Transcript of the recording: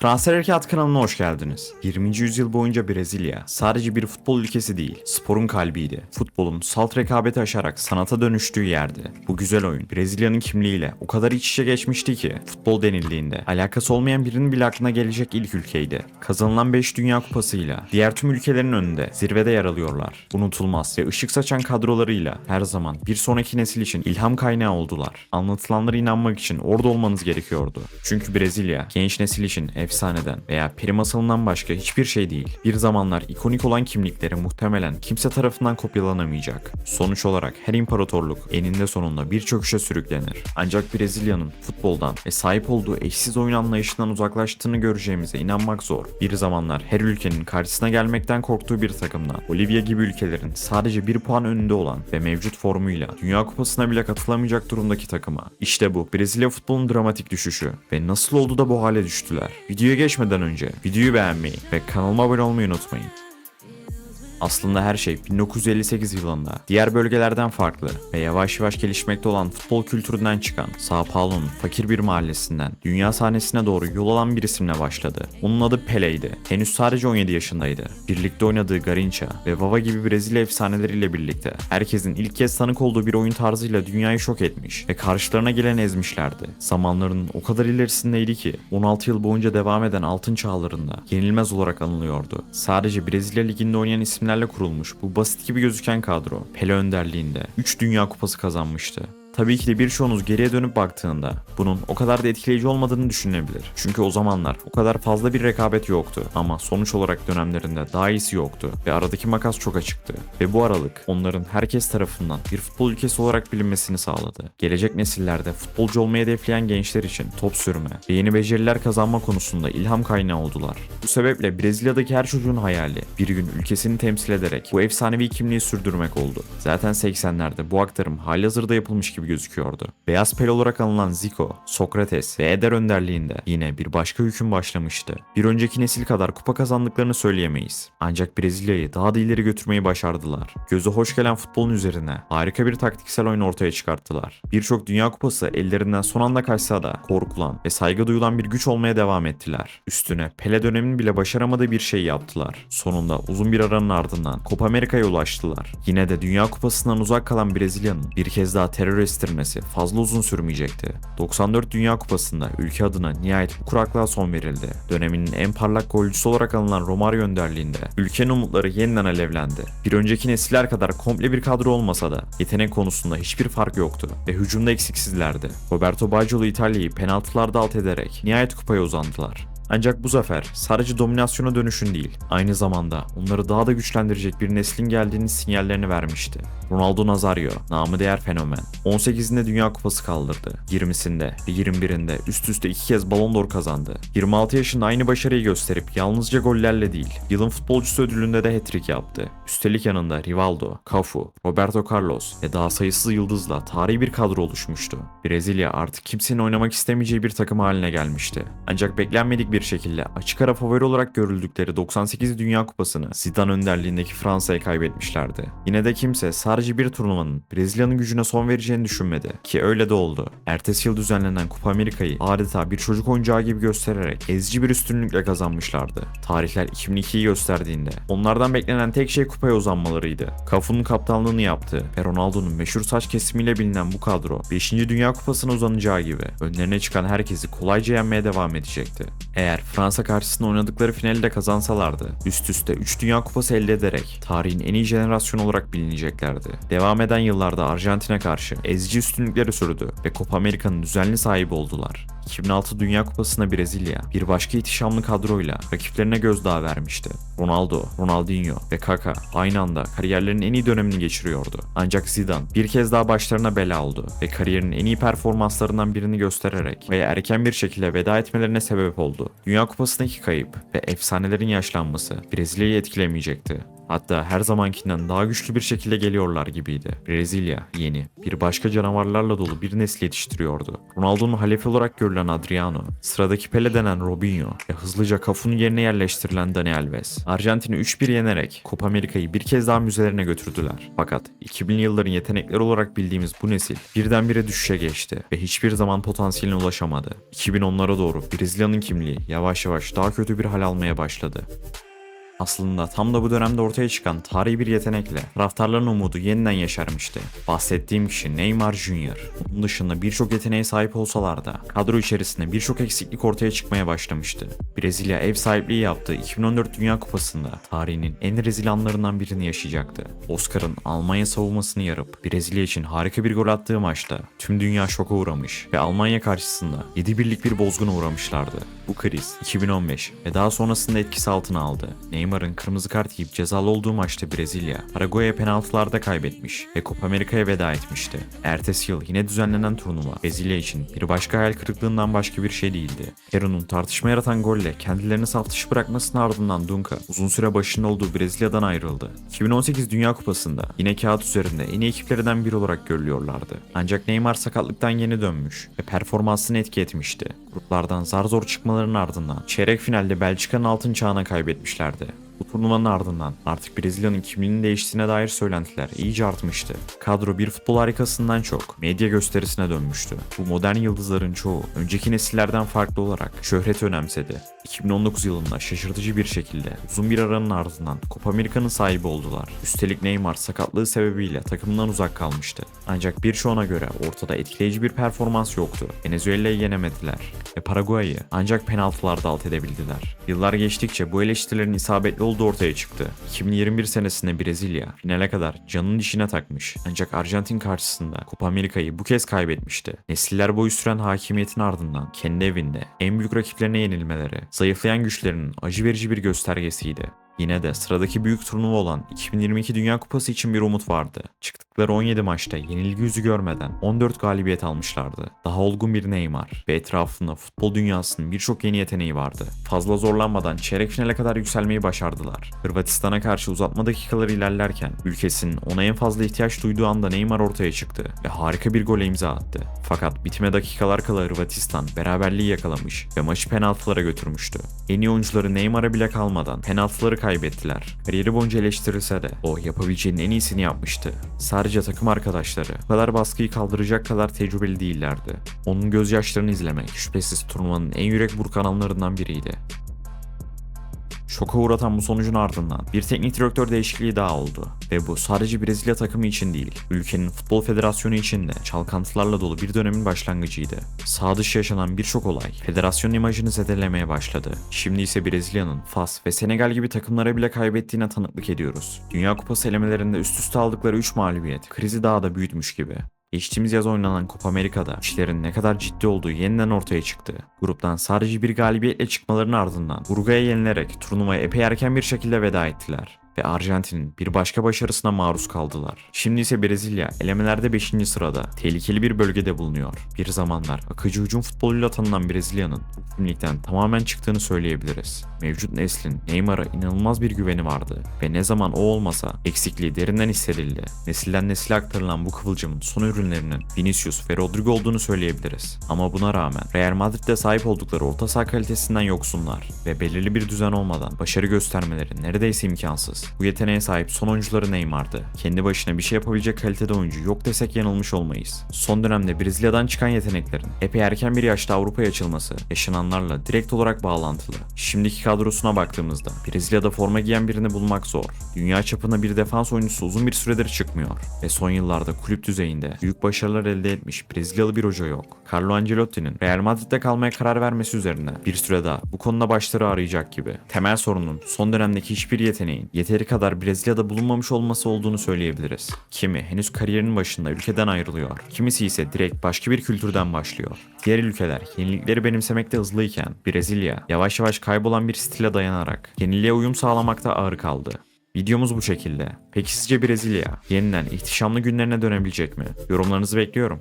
Transfer Harekat kanalına hoş geldiniz. 20. yüzyıl boyunca Brezilya sadece bir futbol ülkesi değil, sporun kalbiydi. Futbolun salt rekabeti aşarak sanata dönüştüğü yerdi. Bu güzel oyun Brezilya'nın kimliğiyle o kadar iç içe geçmişti ki futbol denildiğinde alakası olmayan birinin bile aklına gelecek ilk ülkeydi. Kazanılan 5 Dünya Kupası'yla diğer tüm ülkelerin önünde zirvede yer alıyorlar. Unutulmaz ve ışık saçan kadrolarıyla her zaman bir sonraki nesil için ilham kaynağı oldular. Anlatılanlara inanmak için orada olmanız gerekiyordu. Çünkü Brezilya genç nesil için efsaneden veya peri masalından başka hiçbir şey değil. Bir zamanlar ikonik olan kimlikleri muhtemelen kimse tarafından kopyalanamayacak. Sonuç olarak her imparatorluk eninde sonunda bir çöküşe sürüklenir. Ancak Brezilya'nın futboldan ve sahip olduğu eşsiz oyun anlayışından uzaklaştığını göreceğimize inanmak zor. Bir zamanlar her ülkenin karşısına gelmekten korktuğu bir takımdan Bolivya gibi ülkelerin sadece bir puan önünde olan ve mevcut formuyla Dünya Kupası'na bile katılamayacak durumdaki takıma. İşte bu Brezilya futbolun dramatik düşüşü ve nasıl oldu da bu hale düştüler. Videoya geçmeden önce videoyu beğenmeyi ve kanalıma abone olmayı unutmayın. Aslında her şey 1958 yılında diğer bölgelerden farklı ve yavaş yavaş gelişmekte olan futbol kültüründen çıkan Sao Paulo'nun fakir bir mahallesinden dünya sahnesine doğru yol alan bir isimle başladı. Onun adı Pele'ydi. Henüz sadece 17 yaşındaydı. Birlikte oynadığı Garincha ve Vava gibi Brezilya efsaneleriyle birlikte herkesin ilk kez tanık olduğu bir oyun tarzıyla dünyayı şok etmiş ve karşılarına gelen ezmişlerdi. Zamanlarının o kadar ilerisindeydi ki 16 yıl boyunca devam eden altın çağlarında yenilmez olarak anılıyordu. Sadece Brezilya liginde oynayan isimlerle kurulmuş bu basit gibi gözüken kadro Pele önderliğinde 3 Dünya Kupası kazanmıştı. Tabii ki de birçoğunuz geriye dönüp baktığında bunun o kadar da etkileyici olmadığını düşünebilir. Çünkü o zamanlar o kadar fazla bir rekabet yoktu ama sonuç olarak dönemlerinde daha iyisi yoktu ve aradaki makas çok açıktı. Ve bu aralık onların herkes tarafından bir futbol ülkesi olarak bilinmesini sağladı. Gelecek nesillerde futbolcu olmayı hedefleyen gençler için top sürme ve yeni beceriler kazanma konusunda ilham kaynağı oldular. Bu sebeple Brezilya'daki her çocuğun hayali bir gün ülkesini temsil ederek bu efsanevi kimliği sürdürmek oldu. Zaten 80'lerde bu aktarım halihazırda yapılmış gibi gözüküyordu. Beyaz Pele olarak anılan Zico, Sokrates ve Eder önderliğinde yine bir başka hüküm başlamıştı. Bir önceki nesil kadar kupa kazandıklarını söyleyemeyiz. Ancak Brezilya'yı daha da ileri götürmeyi başardılar. Göze hoş gelen futbolun üzerine harika bir taktiksel oyun ortaya çıkarttılar. Birçok Dünya Kupası ellerinden son anda kaçsa da korkulan ve saygı duyulan bir güç olmaya devam ettiler. Üstüne Pele döneminin bile başaramadığı bir şey yaptılar. Sonunda uzun bir aranın ardından Copa Amerika'ya ulaştılar. Yine de Dünya Kupası'ndan uzak kalan Brezilya'nın bir kez daha terör estirmesi fazla uzun sürmeyecekti. 94 Dünya Kupası'nda ülke adına nihayet bu kuraklığa son verildi. Döneminin en parlak golcüsü olarak alınan Romario önderliğinde ülkenin umutları yeniden alevlendi. Bir önceki nesiller kadar komple bir kadro olmasa da yetenek konusunda hiçbir fark yoktu ve hücumda eksiksizlerdi. Roberto Baggio'lu İtalya'yı penaltılarda alt ederek nihayet kupaya uzandılar. Ancak bu zafer sadece dominasyona dönüşün değil, aynı zamanda onları daha da güçlendirecek bir neslin geldiğinin sinyallerini vermişti. Ronaldo Nazario, namı değer fenomen, 18'inde Dünya Kupası kaldırdı, 20'sinde ve 21'inde üst üste iki kez Ballon d'Or kazandı. 26 yaşında aynı başarıyı gösterip yalnızca gollerle değil, yılın futbolcusu ödülünde de hat-trick yaptı. Üstelik yanında Rivaldo, Cafu, Roberto Carlos ve daha sayısız yıldızla tarihi bir kadro oluşmuştu. Brezilya artık kimsenin oynamak istemeyeceği bir takım haline gelmişti. Ancak beklenmedik bir şekilde açık ara favori olarak görüldükleri 98 Dünya Kupası'nı Zidane önderliğindeki Fransa'ya kaybetmişlerdi. Yine de kimse sadece bir turnuvanın Brezilya'nın gücüne son vereceğini düşünmedi ki öyle de oldu. Ertesi yıl düzenlenen Kupa Amerika'yı adeta bir çocuk oyuncağı gibi göstererek ezici bir üstünlükle kazanmışlardı. Tarihler 2002'yi gösterdiğinde onlardan beklenen tek şey kupaya uzanmalarıydı. Cafu'nun kaptanlığını yaptığı ve Ronaldo'nun meşhur saç kesimiyle bilinen bu kadro 5. Dünya Kupası'na uzanacağı gibi önlerine çıkan herkesi kolayca yenmeye devam edecekti. Eğer Fransa karşısında oynadıkları finali de kazansalardı üst üste 3 Dünya Kupası elde ederek tarihin en iyi jenerasyonu olarak bilineceklerdi. Devam eden yıllarda Arjantin'e karşı ezici üstünlükleri sürdü ve Copa Amerika'nın düzenli sahibi oldular. 2006 Dünya Kupası'na Brezilya bir başka ihtişamlı kadroyla rakiplerine gözdağı vermişti. Ronaldo, Ronaldinho ve Kaka aynı anda kariyerlerinin en iyi dönemini geçiriyordu. Ancak Zidane bir kez daha başlarına bela oldu ve kariyerinin en iyi performanslarından birini göstererek ve erken bir şekilde veda etmelerine sebep oldu. Dünya Kupası'ndaki kayıp ve efsanelerin yaşlanması Brezilya'yı etkilemeyecekti. Hatta her zamankinden daha güçlü bir şekilde geliyorlar gibiydi. Brezilya yeni, bir başka canavarlarla dolu bir nesil yetiştiriyordu. Ronaldo'nun halefi olarak görülen Adriano, sıradaki Pele denen Robinho ve hızlıca Cafu'nun yerine yerleştirilen Dani Alves. Arjantin'i 3-1 yenerek Copa Amerika'yı bir kez daha müzelerine götürdüler. Fakat 2000'li yılların yetenekleri olarak bildiğimiz bu nesil birdenbire düşüşe geçti ve hiçbir zaman potansiyeline ulaşamadı. 2010'lara doğru Brezilya'nın kimliği yavaş yavaş daha kötü bir hal almaya başladı. Aslında tam da bu dönemde ortaya çıkan tarihi bir yetenekle taraftarların umudu yeniden yeşermişti. Bahsettiğim kişi Neymar Jr. Bunun dışında birçok yeteneğe sahip olsalar da kadro içerisinde birçok eksiklik ortaya çıkmaya başlamıştı. Brezilya ev sahipliği yaptığı 2014 Dünya Kupası'nda tarihinin en rezil anlarından birini yaşayacaktı. Oscar'ın Almanya savunmasını yarıp Brezilya için harika bir gol attığı maçta tüm dünya şoka uğramış ve Almanya karşısında 7 birlik bir bozguna uğramışlardı. Bu kriz 2015 ve daha sonrasında etkisi altına aldı. Neymar'ın kırmızı kart yiyip cezalı olduğu maçta Brezilya, Paraguay'a penaltılarda kaybetmiş ve Copa Amerika'ya veda etmişti. Ertesi yıl yine düzenlenen turnuva Brezilya için bir başka hayal kırıklığından başka bir şey değildi. Peru'nun tartışma yaratan golle kendilerini saf dışı bırakmasının ardından Dunga uzun süre başında olduğu Brezilya'dan ayrıldı. 2018 Dünya Kupası'nda yine kağıt üzerinde en iyi ekiplerden biri olarak görülüyorlardı. Ancak Neymar sakatlıktan yeni dönmüş ve performansını etki etmişti. Gruplardan zar zor çıkmalarının ardından çeyrek finalde Belçika'nın altın çağına kaybetmişlerdi. Bu turnuvanın ardından artık Brezilya'nın kimliğinin değiştiğine dair söylentiler iyice artmıştı. Kadro bir futbol harikasından çok medya gösterisine dönmüştü. Bu modern yıldızların çoğu önceki nesillerden farklı olarak şöhreti önemsedi. 2019 yılında şaşırtıcı bir şekilde uzun bir aranın ardından Copa Amerika'nın sahibi oldular. Üstelik Neymar sakatlığı sebebiyle takımından uzak kalmıştı. Ancak birçoğuna göre ortada etkileyici bir performans yoktu. Venezuela'yı yenemediler ve Paraguay'ı ancak penaltılarda alt edebildiler. Yıllar geçtikçe bu eleştirilerin isabetli olduğu ortaya çıktı. 2021 senesinde Brezilya finale kadar canının dişine takmış ancak Arjantin karşısında Copa Amerika'yı bu kez kaybetmişti. Nesiller boyu süren hakimiyetin ardından kendi evinde en büyük rakiplerine yenilmeleri, zayıflayan güçlerinin acı verici bir göstergesiydi. Yine de sıradaki büyük turnuva olan 2022 Dünya Kupası için bir umut vardı. Çıktıkları 17 maçta yenilgi yüzü görmeden 14 galibiyet almışlardı. Daha olgun bir Neymar ve etrafında futbol dünyasının birçok yeni yeteneği vardı. Fazla zorlanmadan çeyrek finale kadar yükselmeyi başardılar. Hırvatistan'a karşı uzatma dakikaları ilerlerken ülkesinin ona en fazla ihtiyaç duyduğu anda Neymar ortaya çıktı ve harika bir gole imza attı. Fakat bitime dakikalar kala Hırvatistan beraberliği yakalamış ve maçı penaltılara götürmüştü. En iyi oyuncuları Neymar'a bile kalmadan penaltıları kaybettiler. Kariyeri boyunca eleştirilse de o yapabileceğinin en iyisini yapmıştı. Sadece takım arkadaşları bu kadar baskıyı kaldıracak kadar tecrübeli değillerdi. Onun gözyaşlarını izlemek şüphesiz turnuvanın en yürek burkan anlarından biriydi. Şoka uğratan bu sonucun ardından bir teknik direktör değişikliği daha oldu. Ve bu sadece Brezilya takımı için değil, ülkenin futbol federasyonu için de çalkantılarla dolu bir dönemin başlangıcıydı. Sağ dışı yaşanan birçok olay federasyonun imajını zedelemeye başladı. Şimdi ise Brezilya'nın Fas ve Senegal gibi takımlara bile kaybettiğine tanıklık ediyoruz. Dünya Kupası elemelerinde üst üste aldıkları 3 mağlubiyet krizi daha da büyütmüş gibi. Geçtiğimiz yaz oynanan Copa Amerika'da işlerin ne kadar ciddi olduğu yeniden ortaya çıktı. Gruptan sadece bir galibiyetle çıkmalarının ardından Uruguay'a yenilerek turnuvaya epey erken bir şekilde veda ettiler ve Arjantin'in bir başka başarısına maruz kaldılar. Şimdi ise Brezilya elemelerde 5. sırada tehlikeli bir bölgede bulunuyor. Bir zamanlar akıcı hücum futboluyla tanınan Brezilya'nın bu tamamen çıktığını söyleyebiliriz. Mevcut neslin Neymar'a inanılmaz bir güveni vardı ve ne zaman o olmasa eksikliği derinden hissedildi. Nesilden nesile aktarılan bu kıvılcımın son ürünlerinin Vinicius ve Rodrigo olduğunu söyleyebiliriz. Ama buna rağmen Real Madrid'de sahip oldukları orta saha kalitesinden yoksunlar ve belirli bir düzen olmadan başarı göstermeleri neredeyse imkansız. Bu yeteneğe sahip son oyuncuları Neymar'dı. Kendi başına bir şey yapabilecek kalitede oyuncu yok desek yanılmış olmayız. Son dönemde Brezilya'dan çıkan yeteneklerin epey erken bir yaşta Avrupa'ya açılması yaşananlarla direkt olarak bağlantılı. Şimdiki kadrosuna baktığımızda Brezilya'da forma giyen birini bulmak zor. Dünya çapında bir defans oyuncusu uzun bir süredir çıkmıyor ve son yıllarda kulüp düzeyinde büyük başarılar elde etmiş Brezilyalı bir hoca yok. Carlo Ancelotti'nin Real Madrid'de kalmaya karar vermesi üzerine bir süre daha bu konuda başları arayacak gibi. Temel sorunun son dönemdeki hiçbir yeteneğin yeteri kadar Brezilya'da bulunmamış olması olduğunu söyleyebiliriz. Kimi henüz kariyerinin başında ülkeden ayrılıyor. Kimisi ise direkt başka bir kültürden başlıyor. Diğer ülkeler yenilikleri benimsemekte hızlıyken Brezilya yavaş yavaş kaybolan bir stile dayanarak yeniliğe uyum sağlamakta ağır kaldı. Videomuz bu şekilde. Peki sizce Brezilya yeniden ihtişamlı günlerine dönebilecek mi? Yorumlarınızı bekliyorum.